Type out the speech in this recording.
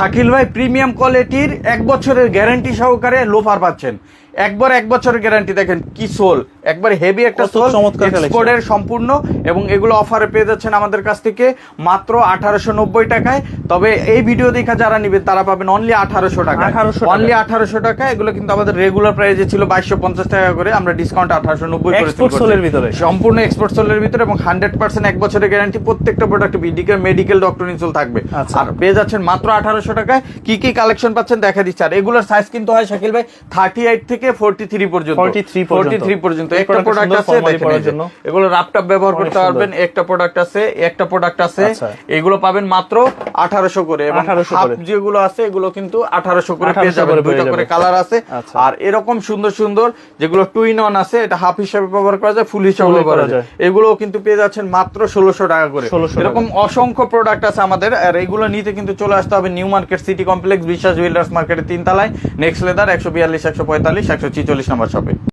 শাকিল ভাই প্রিমিয়াম কোয়ালিটির এক বছরের গ্যারান্টি সহকারে লোফার পাচ্ছেন। একবার এক বছরের গ্যারান্টি দেখেন কি সোল। একবার হেভি একটা সোল এক্সপোর্টের সম্পূর্ণ এবং এগুলো অফারে পেয়ে যাচ্ছেন আমাদের কাছ থেকে মাত্র আঠারোশো নব্বই টাকায়। তবে এই ভিডিও দেখা যারা নিবেন তারা পাবেন অনলি আঠারোশো টাকা। 1800 অনলি আঠারোশো টাকা এগুলো কিন্তু আমাদের রেগুলার প্রাইসে ছিল বাইশশো পঞ্চাশ টাকা করে। আমরা ডিসকাউন্ট আঠারোশো নব্বই সোলের ভিতরে? সম্পূর্ণ এক্সপোর্ট সোলের ভিতরে এবং হান্ড্রেড পার্সেন্ট এক বছরের গ্যারান্টি প্রত্যেকটা প্রোডাক্ট মেডিকেল মেডিকেল ডক্টর ইনসুল থাকবে। আচ্ছা। আর পেয়ে যাচ্ছেন মাত্র আঠারোশো টাকায়। কি কি কালেকশন পাচ্ছেন দেখা দিচ্ছে। আর এগুলোর সাইজ কিন্তু হয় শাকিল ভাই থার্টি এইট থেকে ফোর্টি থ্রি পর্যন্ত। 43 পর্যন্ত। ফোর্টি থ্রি পর্যন্ত। একটা প্রোডাক্ট আছে দেখেন। এগুলো ল্যাপটপ ব্যবহার করতে পারবেন একটা প্রোডাক্ট আছে একটা প্রোডাক্ট আছে। আচ্ছা। এগুলো পাবেন মাত্র আঠারোশো করে এবং হাফ। যেগুলো আছে এগুলো কিন্তু আঠারোশো করে পেয়ে যাবেন। করে কালার আছে। আচ্ছা। আর এরকম সুন্দর সুন্দর যেগুলো টু ইন ওয়ান আছে এটা হাফ হিসাবে ব্যবহার করা যায় ফুল হিসাবে ব্যবহার করা যায়। এগুলো কিন্তু পেয়ে যাচ্ছেন মাত্র ষোলোশো টাকা করে। 1600 এরকম অসংখ্য প্রোডাক্ট আছে আমাদের। আর এগুলো নিতে কিন্তু চলে আসতে হবে new market city complex Biswas jewellers মার্কেটের তিন তলায় নেক্সট লেদার একশো বিয়াল্লিশ একশো পঁয়তাল্লিশ একশো ছিচল্লিশ নাম্বার শপে